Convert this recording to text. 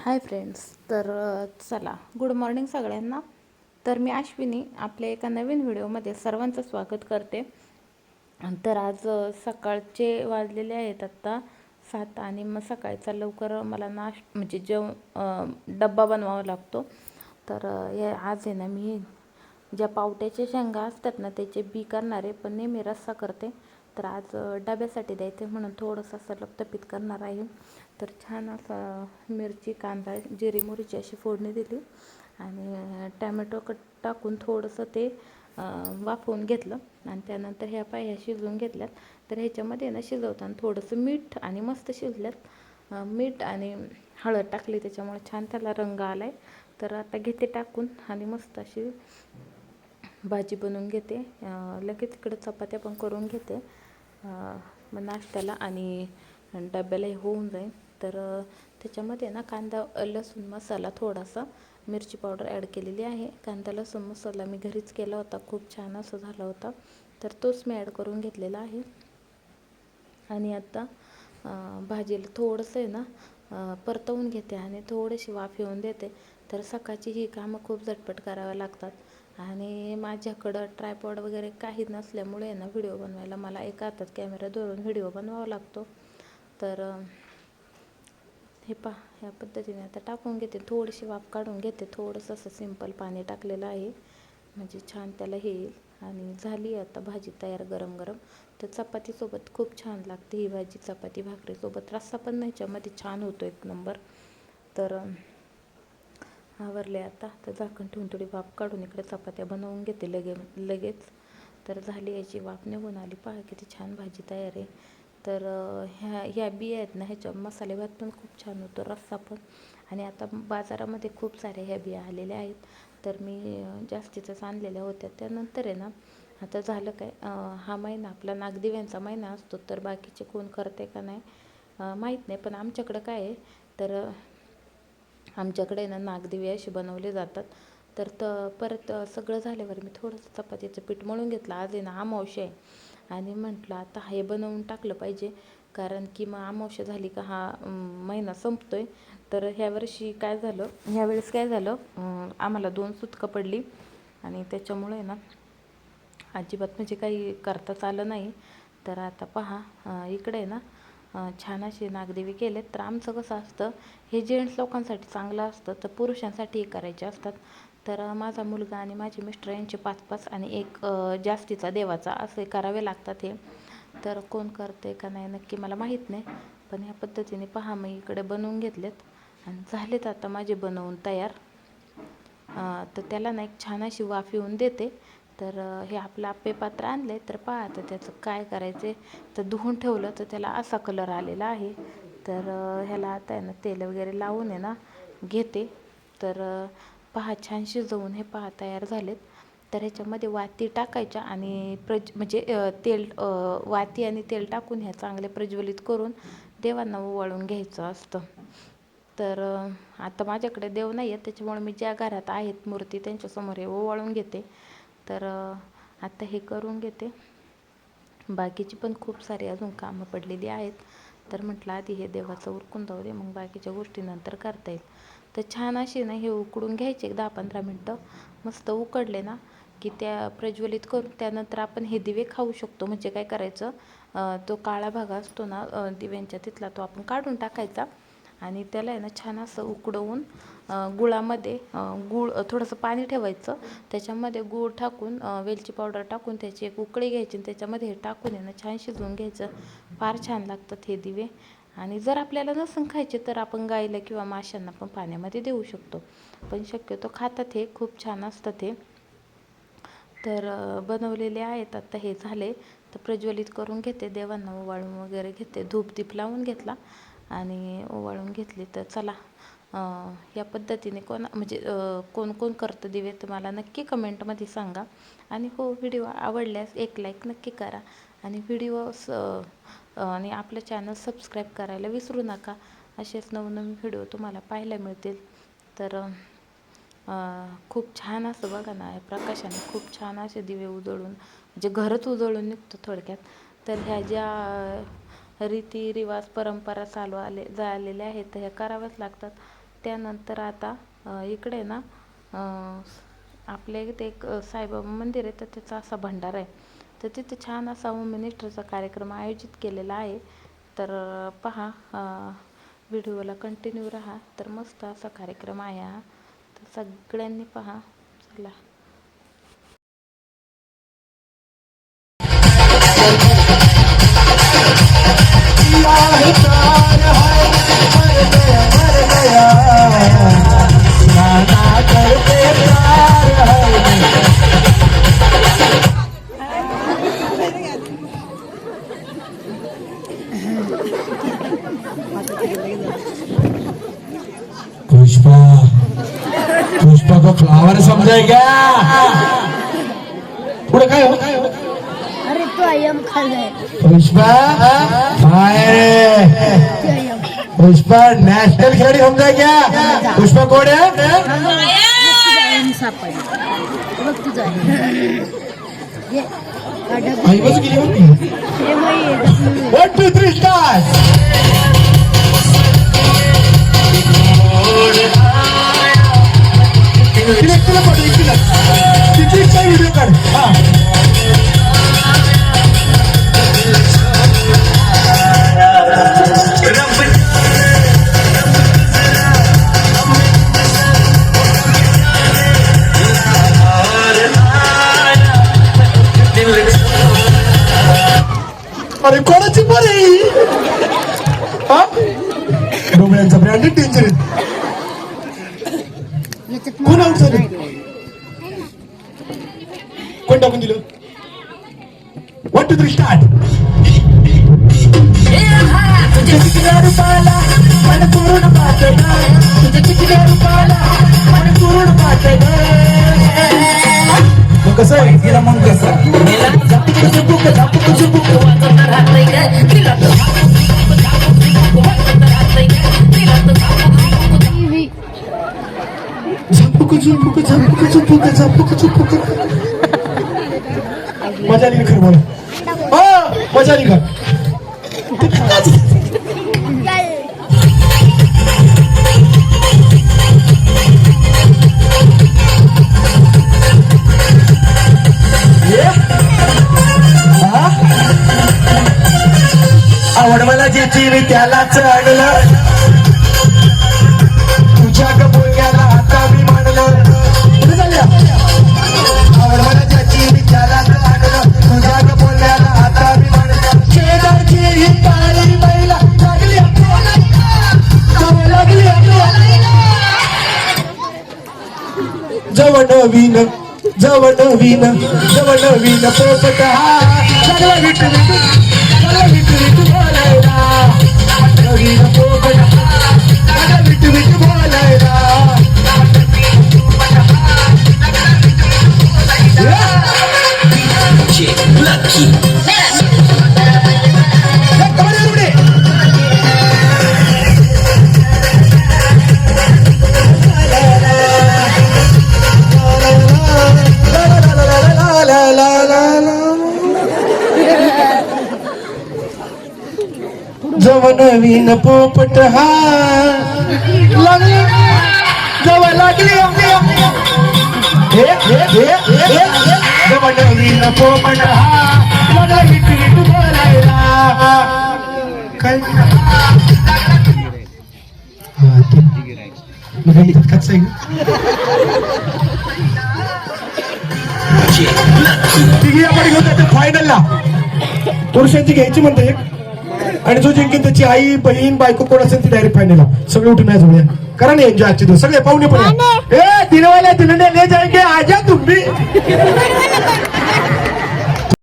Hi friends तर चला good morning सगळ्यांना. तर मी अश्विनी आपल्या एका नवीन व्हिडिओमध्ये सर्वांचं स्वागत करते. तर आज सकाळचे वाजलेले आहेत आत्ता सात आणि मग सकाळचा लवकर मला नाश म्हणजे जेव डब्बा बनवावा लागतो. तर हे आज आहे ना मी ज्या पावट्याच्या शेंगा असतात ना त्याचे बी करणारे पण नेहमी रस्सा करते. तर आज डब्यासाठी डब्यासाठी आहे म्हणून थोडंसं असं लपतपीत करणार आहे. तर छान असं मिरची कांदा जिरी मोहरीची अशी फोडणी दिली आणि टॅमॅटो कट टाकून थोडंसं ते वाफवून घेतलं आणि त्यानंतर ह्या पाया शिजवून घेतल्यात. तर ह्याच्यामध्ये ना शिजवताना थोडंसं मीठ आणि मस्त शिजल्यात. मीठ आणि हळद टाकली त्याच्यामुळे छान त्याला रंग आला आहे तर आता घेते टाकून आणि मस्त अशी भाजी बनवून घेते. लगेच इकडे चपात्या पण करून घेते. मग नाश्त्याला आणि डब्यालाही होऊन जाईल. तर त्याच्यामध्ये ना कांदा लसूण मसाला थोडासा मिरची पावडर ॲड केलेली आहे. कांदा लसूण मसाला मी घरीच केला होता. खूप छान असं झाला होता. तर तोच मी ॲड करून घेतलेला आहे. आणि आता भाजीला थोडंसं आहे ना परतवून घेते आणि थोडीशी वाफ येऊन देते. तर सकाळची ही कामं खूप झटपट करावं लागतात. आणि माझ्याकडं ट्रायपॉड वगैरे काही नसल्यामुळे ना व्हिडिओ बनवायला मला एका हातात कॅमेरा धरून व्हिडिओ बनवावा लागतो. तर हे पहा ह्या पद्धतीने आता टाकून घेते. थोडीशी वाफ काढून घेते. थोडंसं असं सिंपल पाणी टाकलेलं आहे. म्हणजे छान त्याला हे येईल. आणि झाली आता भाजी तयार गरम गरम तर चपातीसोबत खूप छान लागते ही भाजी. चपाती भाकरीसोबत रस्सा पण नाही याच्यामध्ये छान होतो एक नंबर तर आवरले आता. तर झाकण ठेवून थोडी वाफ काढून इकडे चपात्या बनवून घेते लगे लगेच. तर झाली याची वाफ निघून आली. पहा किती छान भाजी तयार आहे. तर ह्या ह्या बिया आहेत ना ह्याच्या मसाले भात पण खूप छान होतो रस्सा पण. आणि आता बाजारामध्ये खूप साऱ्या ह्या बिया आलेल्या आहेत. तर मी अं, जास्तीतच आणलेल्या होत्या. त्यानंतर आहे ना आता झालं काय हा महिना आपला नागदिव्यांचा महिना असतो. तर बाकीचे कोण करते का नाही माहीत नाही. पण आमच्याकडं काय आहे तर आमच्याकडे ना नागदेवी असे बनवले जातात. तर त परत सगळं झाल्यावर मी थोडंसं चपातीचं पीठ मळून घेतलं. आज आहे ना अमावस्या आहे. आणि म्हटलं आता हे बनवून टाकलं पाहिजे. कारण की मग अमावस्या झाली का हा महिना संपतो आहे तर ह्या वर्षी काय झालं ह्यावेळेस काय झालं आम्हाला दोन सुतकं पडली. आणि त्याच्यामुळे ना अजिबात म्हणजे काही करताच आलं नाही. तर आता पहा इकडे आहे ना छान असे नागदेवी केलेत. तर आमचं कसं असतं हे जेंट्स लोकांसाठी चांगलं असतं तर पुरुषांसाठीही करायचे असतात. तर माझा मुलगा आणि माझे मिस्टर यांचे पाच पाच आणि एक जास्तीचा देवाचा असे करावे लागतात हे. तर कोण करते का नाही नक्की मला माहीत नाही पण ह्या पद्धतीने पहा मी इकडे बनवून घेतलेत. आणि झालेत आता माझे बनवून तयार. तर त्याला ना एक छान अशी वाफ येऊन देते. तर हे आपलं आप्पे पात्र आणले तर पहा आता त्याचं काय करायचे तर धुवून ठेवलं तर त्याला असा कलर आलेला आहे. तर ह्याला आता आहे ना तेल वगैरे लावून आहे ना घेते. तर पहा छान शिजवून हे पहा तयार झालेत. तर ह्याच्यामध्ये वाती टाकायच्या आणि प्रज म्हणजे तेल वाती आणि तेल टाकून ह्या चांगले प्रज्वलित करून देवांना ओवाळून घ्यायचं असतं. तर आता माझ्याकडे देव नाही आहेत त्याच्यामुळे मी ज्या घरात आहेत मूर्ती त्यांच्यासमोर हे ओवाळून घेते. तर आता हे करून घेते. बाकीची पण खूप सारी अजून कामं पडलेली आहेत. तर म्हटलं आधी हे देवाचं उरकून जाऊ दे मग बाकीच्या गोष्टी नंतर करता येईल. तर छान अशी ना हे उकडून घ्यायचे एक दहा पंधरा मिनटं. मस्त उकडले ना की त्या प्रज्वलित करून त्यानंतर आपण हे दिवे खाऊ शकतो. म्हणजे काय करायचं तो काळा भाग असतो ना दिव्यांच्या तिथला तो आपण काढून टाकायचा. आणि त्याला आहे ना छान असं उकडवून गुळामध्ये गूळ थोडंसं पाणी ठेवायचं. त्याच्यामध्ये गूळ टाकून वेलची पावडर टाकून त्याची एक उकळी घ्यायची आणि त्याच्यामध्ये हे टाकून आहे ना छान शिजवून घ्यायचं. फार छान लागतात हे दिवे. आणि जर आपल्याला नसून खायचे तर आपण गाईला किंवा माशांना पण पाण्यामध्ये देऊ शकतो. पण शक्यतो खातात हे खूप छान असतात हे. तर बनवलेले आहेत. आता हे झाले. तर प्रज्वलित करून घेते. देवांना ओवाळून वगैरे घेते. धूप दीप लावून घेतला. आणि ओवाळून घेतली तर चला या पद्धतीने कोण म्हणजे कोण कोण करतं दिवे तुम्हाला नक्की कमेंटमध्ये सांगा. आणि हो व्हिडिओ आवडल्यास एक लाईक नक्की करा. आणि व्हिडिओ स आणि आपलं चॅनल सबस्क्राईब करायला विसरू नका. असेच नवनवीन व्हिडिओ तुम्हाला पाहायला मिळतील. तर खूप छान असं बघा ना प्रकाशाने खूप छान असे दिवे उजळून म्हणजे घरच उजळून निघतो थोडक्यात. तर ह्या ज्या अं, रीती रिवाज परंपरा चालू आले झालेल्या आहेत. तर ह्या कराव्याच लागतात. त्यानंतर आता इकडे ना आपले इथे एक साईबाबा मंदिर आहे तर त्याचा असा भंडारा आहे. तर तिथे छान असा होम मिनिस्टरचा कार्यक्रम आयोजित केलेला आहे. तर पहा व्हिडिओला कंटिन्यू राहा. तर मस्त असा कार्यक्रम आहे हा. तर सगळ्यांनी पहा. चला. काय हो? अरे तू आयम खाल्लाय. पुष्पा काय रे तू आयम पुष्पा नॅशनल खेळाडी समजाय क्या पुष्पा कोण आहे? सापडला बघ तुझा हा हे. वन टू थ्री स्टार झालं कोण टाकून दिलं वन टू थ्री स्टार्ट तुझ्या किती रुपयाला मला पूर्ण पाठव तुझ्या मला पूर्ण पाठव मग कसं आहे तिला मग कसं टीव्ही मजा आली खरं मला मजा आली का आवड मला ज्याची मी त्यालाच आणलं नवीन जवळ नवीन जवळ नवीन पोपट हा. लागला विट विट लागला विट विट बोलायला. नवीन पोपट नवीन पोपट हा. लागली. लागली नवीन पोपट हा. लागला काय? आहे तिघी आपण घेऊन जाते फायनलला पुरुषांची घ्यायची म्हणते. आणि जो जिंकेल त्याची आई बहीण बायको कोण असेल ती डायरेक्ट फायनलला सगळे उठून नाही जाऊया. करा ना एन्जॉय आजचे दिवस. सगळे पाहुणे पण. ए दिनवाले दिनने ले जाएंगे आजा तुम भी